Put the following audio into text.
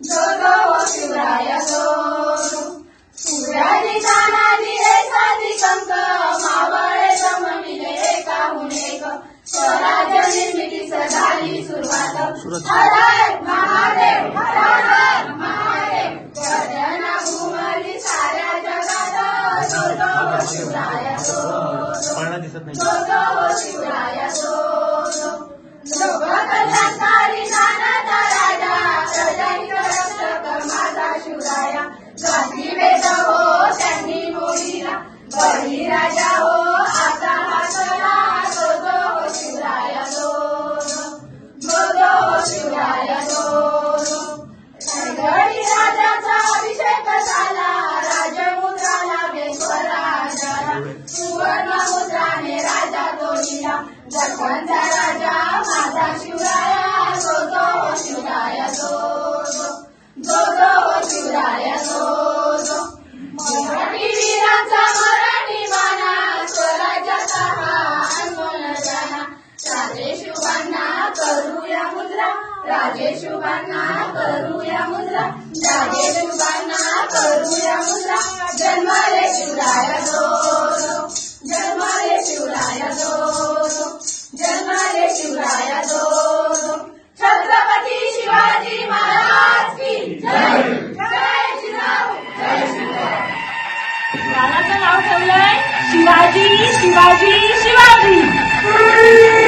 जो जो जो शिवराया जो जो सूर्याची तानाची साधी कंक मावळे जमविले एकाहून एक स्वराज निर्मितीस झाली सुरुवात हर हर महादेव हर हर महादेव गर्जना घुमली साऱ्या जगात जो जो शिवराया जो सुवर्ण मुद्राने राजा तोडीला जखणचा राजा माझा शिवराया जो जो शिवराया जो जो जो जो शिवराया जो जो. मराठी वीरांचा मराठी माना स्वराज्याचा हा अनमोल जाना. राजेशुभांना करूया मुद्रा राजेशुभांना करूया मुद्रा राजे शिवाजी शिवाजी शिवाजी